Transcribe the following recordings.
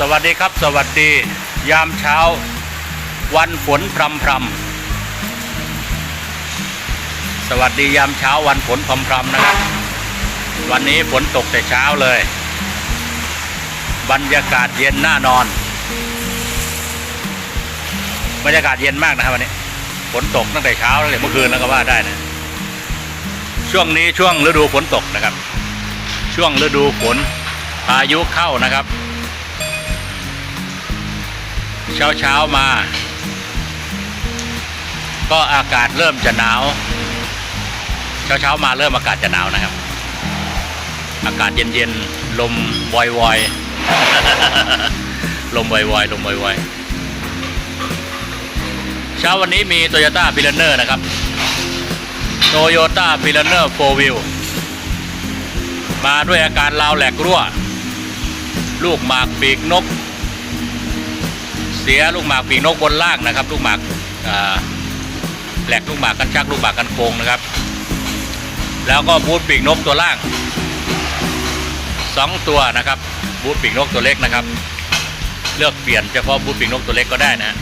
สวัสดีครับ สวัสดี ยามเช้า วันฝนพรำพรำสวัสดียามเช้าวันฝนพรำพรำนะครับ วันนี้ฝนตกแต่เช้าเลย บรรยากาศเย็นน่านอน บรรยากาศเย็นมากนะครับวันนี้ฝนตกตั้งแต่เช้าเลยเมื่อคืนแล้วก็ว่าได้นะช่วงนี้ช่วงฤดูฝนตกนะครับ ช่วงฤดูฝนพายุเข้านะครับ เช้าเช้ามา ก็อากาศเริ่มจะหนาว เช้าเช้ามาเริ่มอากาศจะหนาวนะครับ อากาศเย็นเย็นลมวอยวอยลมวอยวอยลมวอยวอยเช้าวันนี้มี Toyota p i l a n e r นะครับ Toyota p i l a n e r 4 Wheel มาด้วยอาการราวแหลกรั่ว ลูกหมากปีกนก เสียลูกหมากปีกนกบนล่างนะครับ ลูกหมากแหลกลูกหมากกันชักลูกหมากกันโคงนะครับ แล้วก็บูทปีกนกตัวล่างสองตัวนะครับบูทปีกนกตัวเล็กนะครับ เลือกเปลี่ยนเฉพาะบูทปีกนกตัวเล็กก็ได้นะ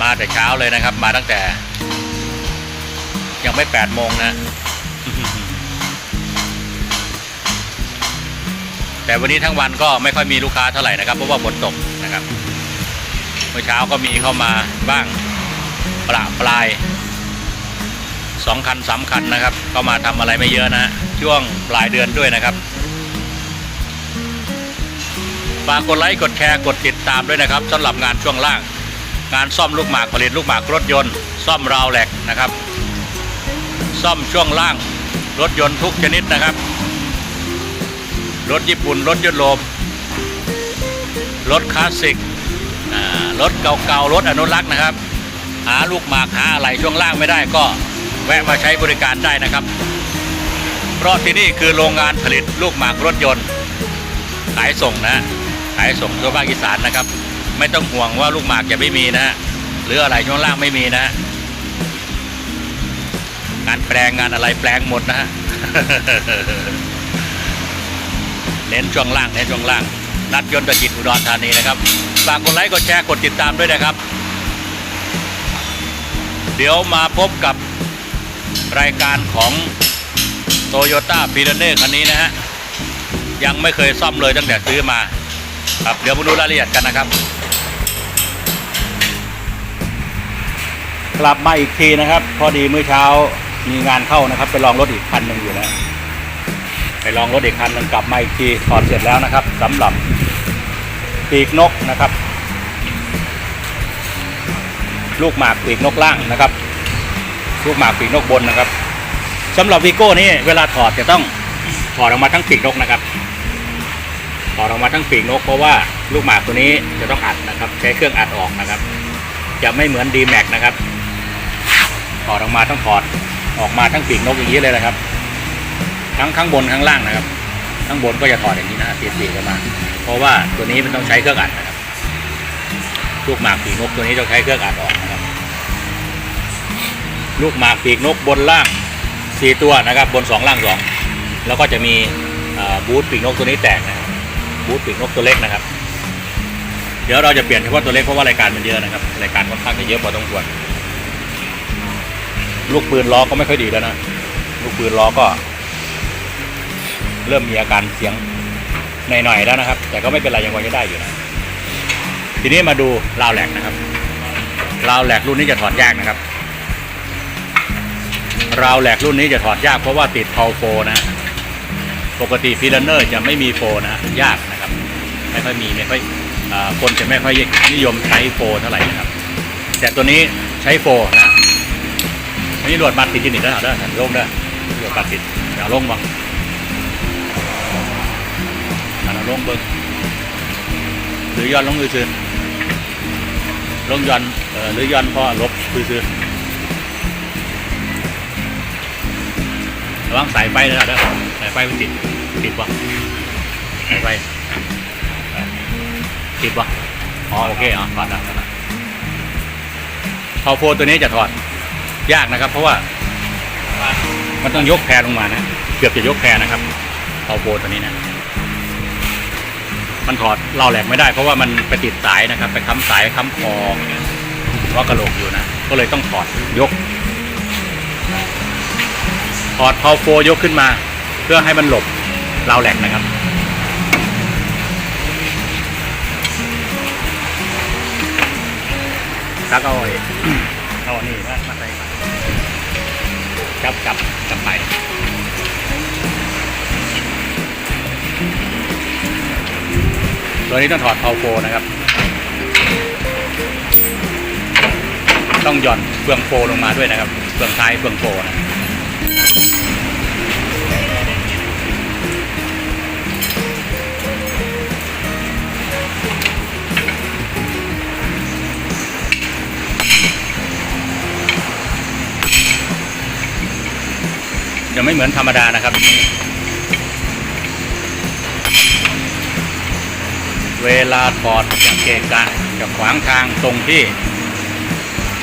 มาแต่เช้าเลยนะครับ มาตั้งแต่ ยังไม่แปดโมงนะ แต่วันนี้ทั้งวันก็ไม่ค่อยมีลูกค้าเท่าไหร่นะครับ เพราะว่าฝนตกนะครับ เมื่อเช้าก็มีเข้ามาบ้างประปลายสองคันสามคันนะครับ ก็มาทำอะไรไม่เยอะนะช่วงปลายเดือนด้วยนะครับฝากกดไลค์กดแชร์กดติดตามด้วยนะครับสำหรับงานช่วงล่าง งานซ่อมลูกหมากผลิตลูกหมากรถยนต์ ซ่อมราวแหลกนะครับ ซ่อมช่วงล่างรถยนต์ทุกชนิดนะครับ รถญี่ปุ่น รถยุโรปรถคลาสสิกรถเก่าๆ รถอนุรักษ์นะครับ หาลูกหมากหาอะไรช่วงล่างไม่ได้ก็แวะมาใช้บริการได้นะครับ เพราะที่นี่คือโรงงานผลิตลูกหมากรถยนต์ ขายส่งนะ ขายส่งทั่วภาคอีสานนะครับ ไม่ต้องห่วงว่าลูกหมากจะไม่มีนะ หรืออะไรช่วงล่างไม่มีนะฮะงานแปลงงานอะไรแปลงหมดนะฮะ เน้นช่วงล่างเน้นช่วงล่าง นัดยนต์ตะกิจอุดรธานีนะครับฝากกดไลค์กดแชร์กดติดตามด้วยนะครับ เดี๋ยวมาพบกับรายการของโตโยต้าพีเดเน่คันนี้นะฮะยังไม่เคยซ่อมเลยตั้งแต่ซื้อมาครับเดี๋ยวมาดูรายละเอียดกันนะครับ กลับมาอีกทีนะครับ พอดีเมื่อเช้ามีงานเข้านะครับ ไปลองรถอีกคันหนึ่งอยู่นะไป ลองรถอีกคันหนึ่งกลับมาอีกทีถอดเสร็จแล้วนะครับสำหรับปีกนกนะครับ ลูกหมากปีกนกล่างนะครับ ลูกหมากปีกนกบนนะครับสำหรับวีโก้นี่เวลาถอดจะต้องถอดออกมาทั้งปีกนกนะครับถอดออกมาทั้งปีกนกเพราะว่าลูกหมากตัวนี้จะต้องอัดนะครับ ใช้เครื่องอัดออกนะครับ จะไม่เหมือน d m a x นะครับถอดออกมาต้องถอดออกมาทั้งปีกนกอย่างนี้เลยนะครับ ทั้งข้างบนข้างล่างนะครับ ข้างบนก็จะถอดอย่างนี้นะตีสีกันมา เพราะว่าตัวนี้มันต้องใช้เครื่องอัดนะครับลูกหมากปีกนกตัวนี้ต้องใช้เครื่องอัดออกนะครับ ลูกหมากปีกนกบนล่างสี่ตัวนะครับ บนสองล่างสองแล้วก็จะมีบูทปีกนกตัวนี้แตกนะครับบูทปีกนกตัวเล็กนะครับ เดี๋ยวเราจะเปลี่ยนเฉพาะตัวเล็กเพราะว่ารายการมันเยอะนะครับรายการค่อนข้างจะเยอะพอต้องควรลูกปืนล้อก็ไม่ค่อยดีแล้วนะ ลูกปืนล้อก็ เริ่มมีอาการเสียงหน่อยๆแล้วนะครับ แต่ก็ไม่เป็นไรยังพอจะได้อยู่นะทีนี้มาดูราวแหลกนะครับราวแหลกรุ่นนี้จะถอดยากนะครับราวแหลกรุ่นนี้จะถอดยากเพราะว่าติดเพาโฟนะ ปกติพีลเนอร์จะไม่มีโฟนะยากนะครับไม่ค่อยมีไม่ค่อยอคนจะไม่ค่อยนิยมใช้โฟเท่าไหร่นะครับ แต่ตัวนี้ใช้โฟนะอันนี้หลวดบัตรติดจินิตแล้วเหรอเด้อลงเด้อหลวดบัตรติดอย่าลงบ้าง ลงเบิ้งหรือย้อนลงคือซื่อลงย้อนเอ่อหรือย้อนพอลบคือซื่อระวังสายไฟนะเด้อสายไฟมันติดติดปะสายไฟติดปะอ๋อโอเคอ๋อถอดแล้วถอดแล้วพอโฟตัวนี้จะถอดยากนะครับ เพราะว่ามันต้องยกแพรลงมานะ เกือบจะยกแพรนะครับพอโฟตัวนี้นะ มันถอดเราแหลกไม่ได้เพราะว่ามันไปติดสายนะครับ ไปค้ำสายค้ำคอว่ากระโหลกอยู่นะ ก็เลยต้องถอดยก ถอดเพาโฟยกขึ้นมา เพื่อให้มันหลบเราแหลกนะครับซักเอาไอ้เอานี่มามาใส่มาจับจับจับไป ตัวนี้ต้องถอดเพาโฟนะครับ ต้องหย่อนเฟืองโฟลงมาด้วยนะครับเฟืองท้ายเฟืองโฟนะจะไม่เหมือนธรรมดานะครับ เวลาถอดจากเกะกะจะขวางทางตรงที่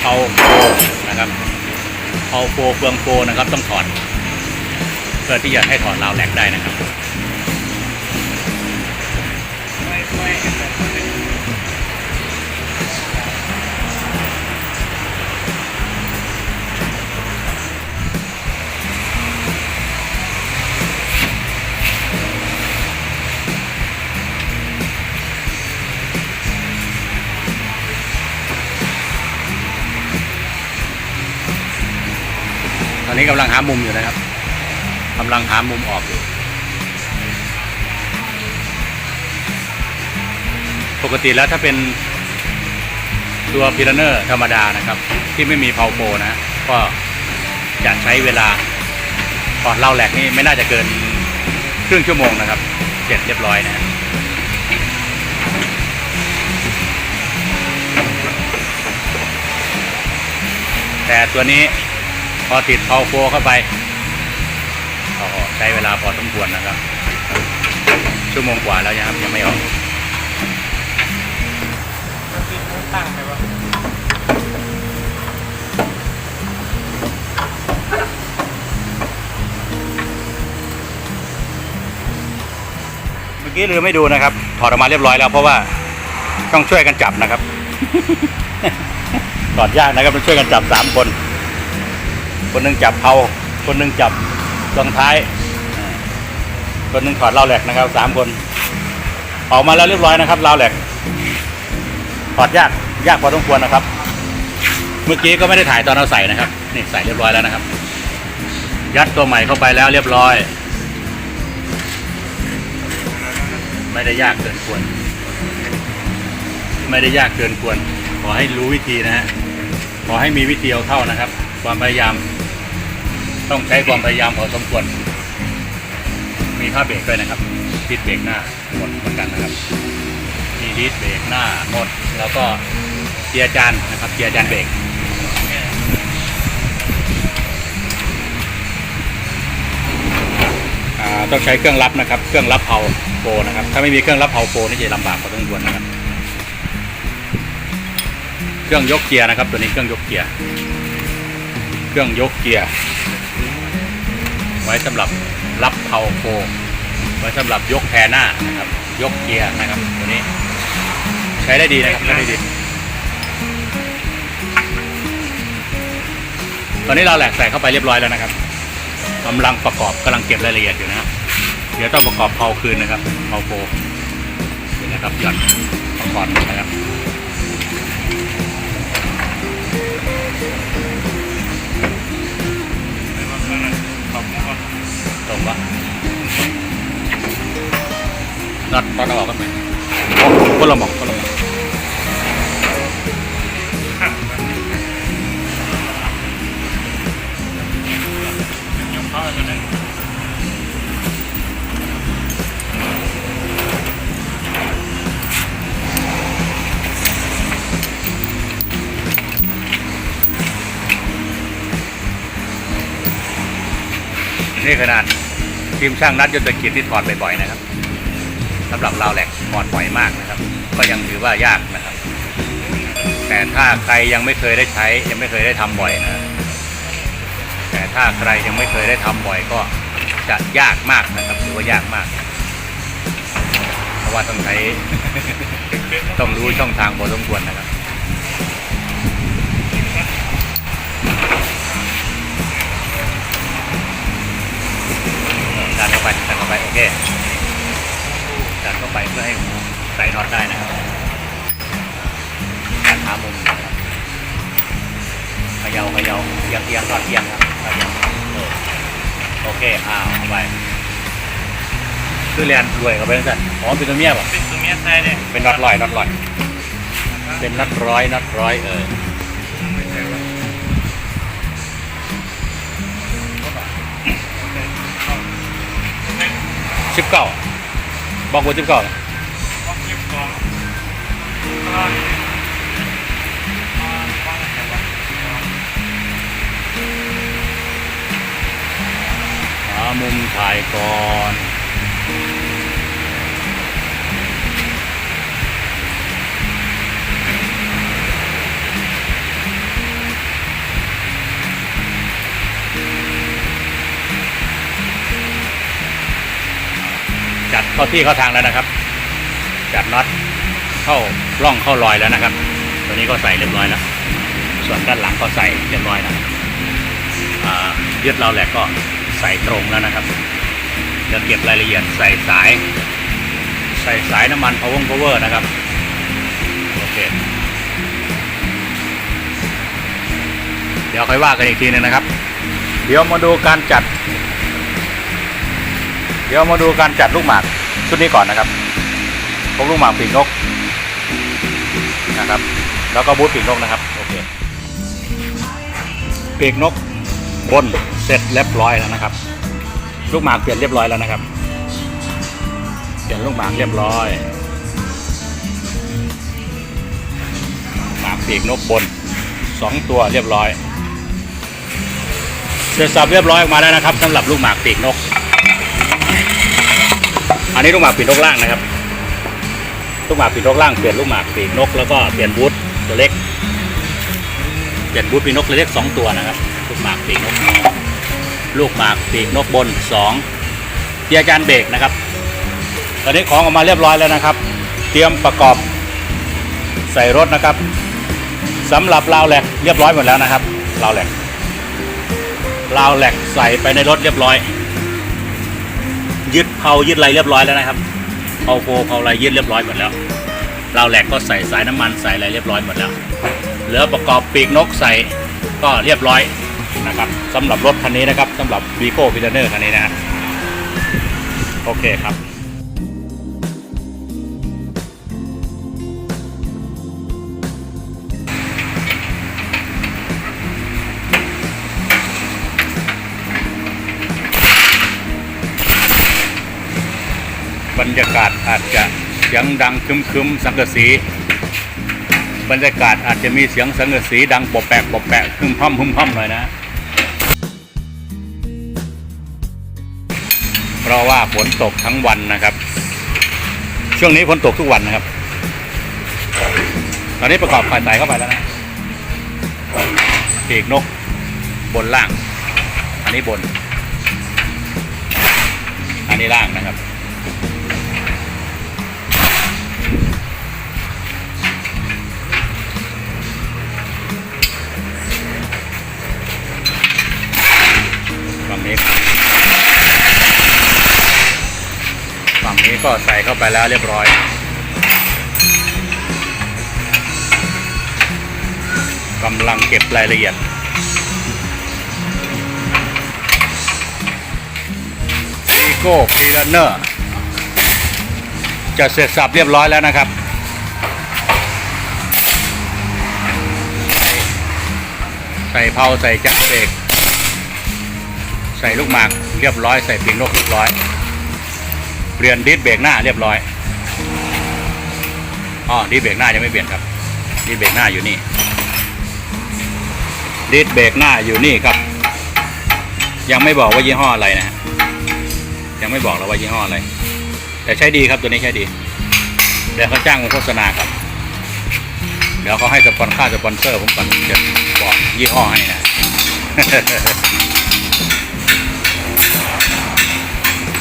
เอาโฟนะครับเอาโฟเฟืองโฟนะครับต้องถอด เพื่อที่จะให้ถอดราวแหลกได้นะครับ นี้กำลังหามุมอยู่นะครับกำลังหามุมออกอยู่ ปกติแล้วถ้าเป็นตัวพิลเนอร์ธรรมดานะครับ ที่ไม่มีเพาโปนะ ก็จะใช้เวลาถอดเล่าแหลกนี่ไม่น่าจะเกินครึ่งชั่วโมงนะครับ เสร็จเรียบร้อยนะแต่ตัวนี้ พอติดเพาโฟเข้าไปก็ใช้เวลาพอสมควรนะครับ ชั่วโมงกว่าแล้วนะครับยังไม่ออกตั้งไปวะเมื่อกี้ลืมไม่ดูนะครับ ถอดออกมาเรียบร้อยแล้วเพราะว่าต้องช่วยกันจับนะครับถอดยากนะครับต้องช่วยกันจับสามคน คนหนึงจับเผาคนหนึงจับตรงท้าย คนหนึงถอดเหล่าแหลกนะครับสามคนออกมาแล้วเรียบร้อยนะครับเหล่าแหลกถอดยากยากพอสมควรนะครับ เมื่อกี้ก็ไม่ได้ถ่ายตอนเราใส่นะครับนี่ใส่เรียบร้อยแล้วนะครับ ยัดตัวใหม่เข้าไปแล้วเรียบร้อย ไม่ได้ยากเกินควร ไม่ได้ยากเกินควร ขอให้รู้วิธีนะฮะขอให้มีวิธีเอาเข้านะครับ ความพยายาม ต้องใช้ความพยายามพอสมควร มีผ้าเบรกด้วยนะครับดิสเบรกหน้าหมดเหมือนกันนะครับมีดิสเบรกหน้าหมด แล้วก็เกียร์จานนะครับเกียร์จานเบรกอ่าต้องใช้เครื่องรับนะครับ เครื่องรับเผาโฟนะครับ ถ้าไม่มีเครื่องรับเผาโฟนี่จะลำบากพอสมควรนะครับ เครื่องยกเกียร์นะครับ ตัวนี้เครื่องยกเกียร์ เครื่องยกเกียร์ ไว้สำหรับรับเผาโฟไว้สำหรับยกแพรหน้านะครับ ยกเกียร์นะครับตัวนี้ ใช้ได้ดีนะครับใช้ได้ดี ตอนนี้เราแหลกใส่เข้าไปเรียบร้อยแล้วนะครับกำลังประกอบกำลังเก็บรายละเอียดอยู่นะเดี๋ยวต้องประกอบเพาคืนนะครับเพาโฟนี่นะครับหย่อนประกอบนะครับ ตรงปะน็อตตอนเอาออกกันไหมโอ้คนละหมอกคนละ นี่ขนาดทีมช่างนัดยนตกิจที่ถอดบ่อยๆนะครับสำหรับเราแหลกถอดบ่อยมากนะครับ ก็ยังถือว่ายากนะครับ แต่ถ้าใครยังไม่เคยได้ใช้ ยังไม่เคยได้ทำบ่อยนะแต่ถ้าใครยังไม่เคยได้ทำบ่อยก็จะยากมากนะครับถือว่ายากมาก เพราะว่าต้องใช้ต้องรู้ช่องทางพอสมควรนะครับ เอียงเอียงน็อตเอียงครับโอเคอ้าวเอาไปคือเรียนรวยกับไปตั้งแต่อ๋อเป็นตัวเมียป่ะเป็นตัวเมียไส้เนี่ยเป็นน็อตลอยน็อตลอยเป็นน็อตร้อยน็อตร้อยเออชิบเก้าบอกว่าสิบเก้าต้องเก็บของตามุมถ่ายก่อนจัดเข้าที่เข้าทางแล้วนะครับ จัดน็อตเข้าร่องเข้ารอยแล้วนะครับ ตัวนี้ก็ใส่เรียบร้อยแล้ว ส่วนด้านหลังก็ใส่เรียบร้อยแล้วยึดเราแหลกก็ ใส่ตรงแล้วนะครับเดี๋ยวเก็บรายละเอียดใส่สาย ใส่สายน้ำมัน power power นะครับ โอเค เดี๋ยวค่อยว่ากันอีกทีหนึงนะครับ เดี๋ยวมาดูการจัด เดี๋ยวมาดูการจัดลูกหมากชุดนี้ก่อนนะครับพวกลูกหมากปีกนกนะครับ แล้วก็บูทปีกนกนะครับ โอเคปีกนก บนเสร็จเรียบร้อยแล้วนะครับ ลูกหมากเปลี่ยนเรียบร้อยแล้วนะครับ เปลี่ยนลูกหมากเรียบร้อย หมากปีกนกบนสองตัวเรียบร้อยเสร็จสับเรียบร้อยออกมาแล้วนะครับสำหรับลูกหมากปีกนก อันนี้ลูกหมากปีกนกล่างนะครับ ลูกหมากปีกนกล่างเปลี่ยนลูกหมากปีกนกแล้วก็เปลี่ยนบูทตัวเล็ก เปลี่ยนบูทปีกนกตัวเล็กสองตัวนะครับ ลูกหมากปีกนกลูกหมากปีกนกบนสองเกียร์จานเบรกนะครับ ตอนนี้ของออกมาเรียบร้อยแล้วนะครับ เตรียมประกอบใส่รถนะครับสำหรับราวแหลกเรียบร้อยหมดแล้วนะครับราวแหลกราวแหลกใส่ไปในรถเรียบร้อย ยึดเผายึดอะไรเรียบร้อยแล้วนะครับเผาโฟเผาอะไรยึดเรียบร้อยหมดแล้วราวแหลกก็ใส่สายน้ำมันใส่อะไรเรียบร้อยหมดแล้วเหลือประกอบปีกนกใส่ก็เรียบร้อย นะครับสำหรับรถคันนี้นะครับสำหรับ v ีโก้พิเนอร์คันนี้นะโอเคครับบรรยากาศอาจจะเสียงดังคึมๆสังกะสี บรรยากาศอาจจะมีเสียงสังกะสีดังปบแปะปบแปะคึมพั่มคึมพั่มหน่อยนะ เพราะว่าฝนตกทั้งวันนะครับ ช่วงนี้ฝนตกทุกวันนะครับ ตอนนี้ประกอบไฟไตเข้าไปแล้วนะปีกนกบนล่าง อันนี้บน อันนี้ล่างนะครับฝั่งนี้ฝั่ง นี้ก็ใส่เข้าไปแล้วเรียบร้อย กำลังเก็บรายละเอียด อีโก้พีรันเนอร์ จะเสร็จสับเรียบร้อยแล้วนะครับใส่เพาใส่จักรเบรกใส่ลูกหมากเรียบร้อยใส่ปีกนกเรียบร้อย เปลี่ยนดิสเบรกหน้าเรียบร้อยอ๋อดิสเบรกหน้ายังไม่เปลี่ยนครับดิสเบรกหน้าอยู่นี่ดิสเบรกหน้าอยู่นี่ครับ ยังไม่บอกว่ายี่ห้ออะไรนะฮะยังไม่บอกเราว่ายี่ห้ออะไร แต่ใช้ดีครับตัวนี้ใช้ดี เดี๋ยวเขาจ้างมาโฆษณาครับ เดี๋ยวเขาให้สปอนค่าสปอนเซอร์ผมก่อนจะบอกยี่ห้อให้นะ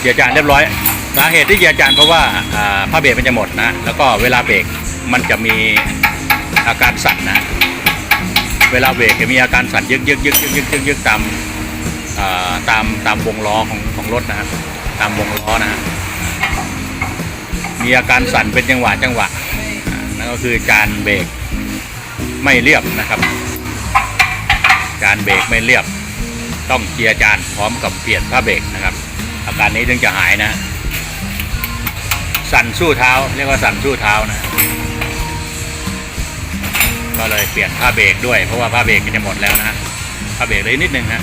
เกียร์จานเรียบร้อย สาเหตุที่เจียจานเพราะว่าผ้าเบรกมันจะหมดนะ แล้วก็เวลาเบรกมันจะมีอาการสั่นนะ เวลาเบรกจะมีอาการสั่นยึกยึกยึกยึกยึกยึกยึกตามตามตามวงล้อของของรถนะตามวงล้อนะมีอาการสั่นเป็นจังหวะจังหวะนั่นก็คือจานเบรกไม่เรียบนะครับจานเบรกไม่เรียบ ต้องเจียร์จานพร้อมกับเปลี่ยนผ้าเบรกนะครับ อาการนี้ถึงจะหายนะ สั่นสู้เท้า เรียกว่าสั่นสู้เท้านะ ก็เลยเปลี่ยนผ้าเบรกด้วย เพราะว่าผ้าเบรกมันจะหมดแล้วนะผ้าเบรกเลยนิดนึงฮะ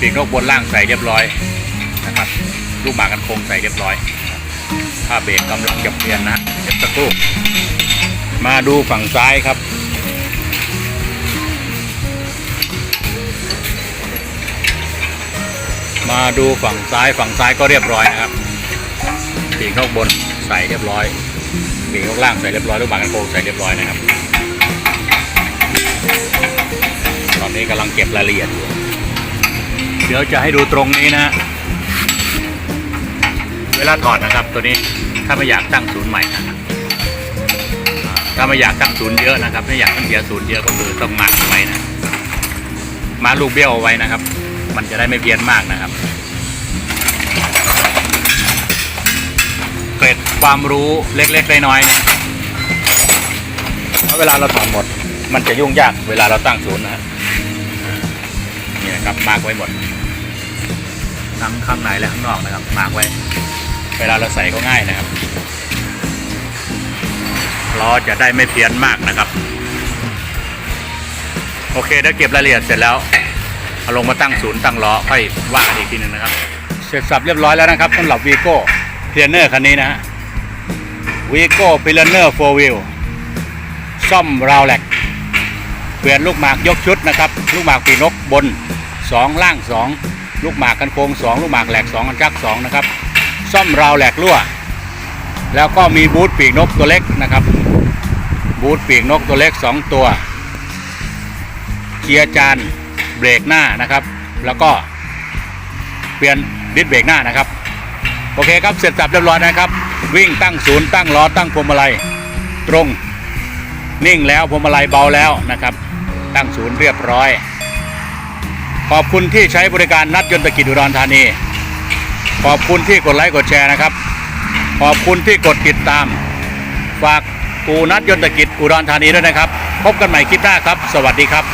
ปีกนกบนล่างใส่เรียบร้อยนะครับลูกหมากกันโคงใส่เรียบร้อยผ้าเบรกกำลังจะเปลี่ยนนะเดี๋ยวสักครู่มาดูฝั่งซ้ายครับ มาดูฝั่งซ้ายฝั่งซ้ายก็เรียบร้อยนะครับปีกนกบนใส่เรียบร้อยปีกนกล่างใส่เรียบร้อยลูกหมากกันโคงใส่เรียบร้อยนะครับ ตอนนี้กำลังเก็บรายละเอียดอยู่เดี๋ยวจะให้ดูตรงนี้นะเวลาถอดนะครับตัวนี้ถ้าไม่อยากตั้งศูนย์ใหม่นะถ้าไม่อยากตั้งศูนย์เยอะนะครับไม่อยากตั้งเสียศูนย์เยอะก็คือต้องมาไว้นะมาลูกเบี้ยวเอาไว้นะครับ มันจะได้ไม่เพี้ยนมากนะครับเกร็ดความรู้เล็กๆน้อยๆนะเพราะเวลาเราถอดหมด มันจะยุ่งยากเวลาเราตั้งศูนย์นะนี่นะครับมาร์กไว้หมดทั้งข้างในและข้างนอกนะครับมาร์กไว้ เวลาเราใส่ก็ง่ายนะครับล้อจะได้ไม่เพี้ยนมากนะครับ โอเคเดี๋ยวเก็บรายละเอียดเสร็จแล้ว เอาลงมาตั้งศูนย์ตั้งล้อค่อยว่ากันอีกทีหนึงนะครับ เสร็จสับเรียบร้อยแล้วนะครับสำหรับวีโก้เพลเนอร์คันนี้นะฮะวีโก้เพลเนอร์โฟวิลซ่อมราวแหลกเปลี่ยนลูกหมากยกชุดนะครับ ลูกหมากปีนกบน 2 ล่าง 2 ลูกหมากกันโค้ง2 ลูกหมากแหลก2กันจัก2นะครับซ่อมราวแหลกรั่ว แล้วก็มีบูทปีกนกตัวเล็กนะครับ บูทปีกนกตัวเล็ก 2 ตัว เกียร์จาน เบรกหน้านะครับ แล้วก็เปลี่ยนดิสเบรกหน้านะครับ โอเคครับเสร็จสับเรียบร้อยนะครับ วิ่งตั้งศูนย์ตั้งล้อตั้งพวงมาลัยตรง นิ่งแล้วพวงมาลัยเบาแล้วนะครับ ตั้งศูนย์เรียบร้อย ขอบคุณที่ใช้บริการนัดยนตกิจอุดรธานี ขอบคุณที่กดไลค์กดแชร์นะครับ ขอบคุณที่กดติดตาม ฝากกูนัดยนตกิจอุดรธานีด้วยนะครับ พบกันใหม่คลิปหน้าครับ สวัสดีครับ